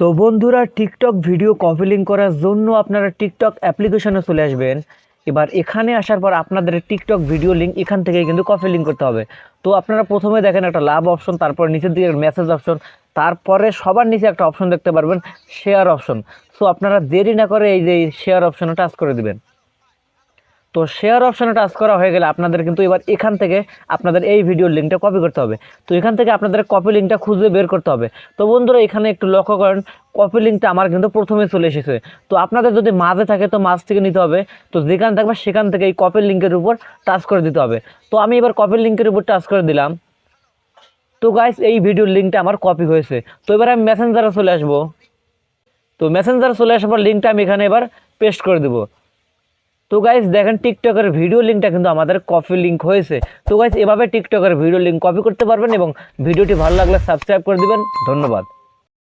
তো বন্ধুরা TikTok video copy link করার জন্য আপনারা টিকটক অ্যাপ্লিকেশনে চলে আসবেন। এবার এখানে আসার পর আপনাদের টিকটক ভিডিও লিঙ্ক এখান থেকে কিন্তু কপি লিঙ্ক করতে হবে। তো আপনারা প্রথমে দেখেন একটা লাভ অপশন তারপর নিচের দিকে মেসেজ অপশন তারপরে সবার নিচে একটা অপশন দেখতে পারবেন শেয়ার অপশন সো আপনারা দেরি না করে এই যে শেয়ার অপশনে টাচ করে দিবেন। তো শেয়ার অপশানে টাচ করা হয়ে গেলে আপনাদের কিন্তু এবার এখান থেকে আপনাদের এই ভিডিওর লিঙ্কটা কপি করতে হবে। তো এখান থেকে আপনাদের কপি লিঙ্কটা খুঁজে বের করতে হবে। তো বন্ধুরা, এখানে একটু লক্ষ্য করেন কপি লিঙ্কটা আমার কিন্তু প্রথমে চলে এসেছে। তো আপনাদের যদি মাঝে থাকে তো মাঝ থেকে নিতে হবে। তো যেখানে থাকবে সেখান থেকে এই কপির লিঙ্কের উপর টাচ করে দিতে হবে। তো আমি এবার কপির লিঙ্কের উপর টাচ করে দিলাম। তো গাইস এই ভিডিওর লিঙ্কটা আমার কপি হয়েছে। তো এবার আমি মেসেঞ্জারে চলে আসব। তো মেসেঞ্জারে চলে আসার পর লিঙ্কটা আমি এখানে এবার পেস্ট করে দেবো। তো গাইজ দেখেন টিকটকের ভিডিও লিঙ্কটা কিন্তু আমাদের কপি লিঙ্ক হয়েছে। তো গাইজ এভাবে টিকটকের ভিডিও লিঙ্ক কপি করতে পারবেন এবং ভিডিওটি ভালো লাগলে সাবস্ক্রাইব করে দেবেন। ধন্যবাদ।